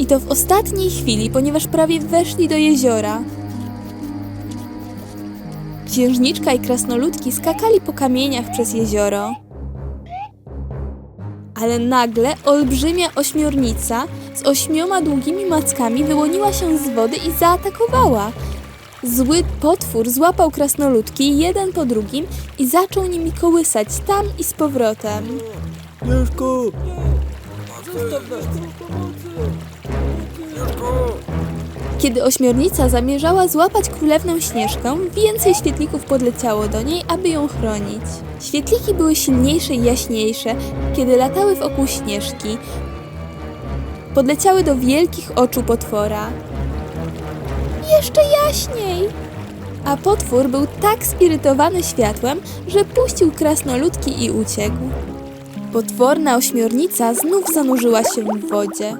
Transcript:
I to w ostatniej chwili, ponieważ prawie weszli do jeziora. Księżniczka i krasnoludki skakali po kamieniach przez jezioro. Ale nagle olbrzymia ośmiornica z ośmioma długimi mackami wyłoniła się z wody i zaatakowała. Zły potwór złapał krasnoludki jeden po drugim i zaczął nimi kołysać tam i z powrotem. Śnieżko! Kiedy ośmiornica zamierzała złapać królewnę Śnieżkę, więcej świetlików podleciało do niej, aby ją chronić. Świetliki były silniejsze i jaśniejsze, kiedy latały wokół Śnieżki. Podleciały do wielkich oczu potwora. Jeszcze jaśniej! A potwór był tak zirytowany światłem, że puścił krasnoludki i uciekł. Potworna ośmiornica znów zanurzyła się w wodzie.